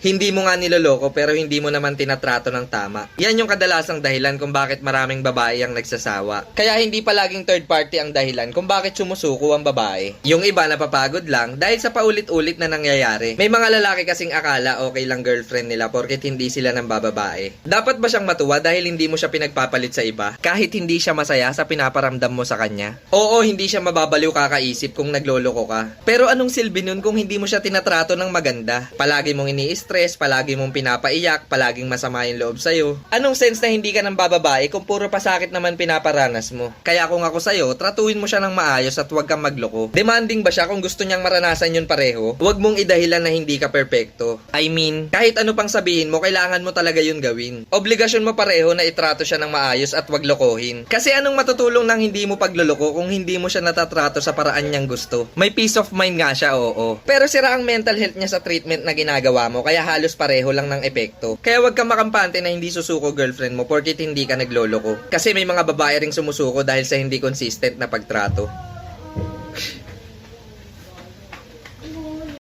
Hindi mo nga niloloko pero hindi mo naman tinatrato ng tama. Yan yung kadalasang dahilan kung bakit maraming babae ang nagsasawa. Kaya hindi palaging third party ang dahilan kung bakit sumusuko ang babae. Yung iba napapagod lang dahil sa paulit-ulit na nangyayari. May mga lalaki kasing akala okay lang girlfriend nila porket hindi sila ng bababae. Dapat ba siyang matuwa dahil hindi mo siya pinagpapalit sa iba? Kahit hindi siya masaya sa pinaparamdam mo sa kanya? Oo, hindi siya mababaliw kakaisip kung nagloloko ka. Pero anong silbi nun kung hindi mo siya tinatrato ng maganda? Palagi mong ini-stress, palagi mong pinapaiyak, palaging masama yung loob sa'yo. Anong sense na hindi ka ng bababae kung puro pasakit naman pinaparanas mo? Kaya kung ako sa'yo, tratuin mo siya ng maayos at huwag kang magloko. Demanding ba siya kung gusto niyang maranasan yun pareho? Huwag mong idahilan na hindi ka perpekto. I mean, kahit ano pang sabihin mo, kailangan mo talaga yun gawin. Obligasyon mo pareho na itrato siya ng maayos at wag lokohin. Kasi anong matutulong nang hindi mo pagloloko kung hindi mo siya natatrato sa paraan niyang gusto? May peace of mind nga siya, oo. Pero sira ang mental health niya sa treatment na ginagawa mo, kaya halos pareho lang ng epekto. Kaya wag kang makampante na hindi susuko girlfriend mo porkit hindi ka nagloloko. Kasi may mga babae ring sumusuko dahil sa hindi consistent na pagtrato.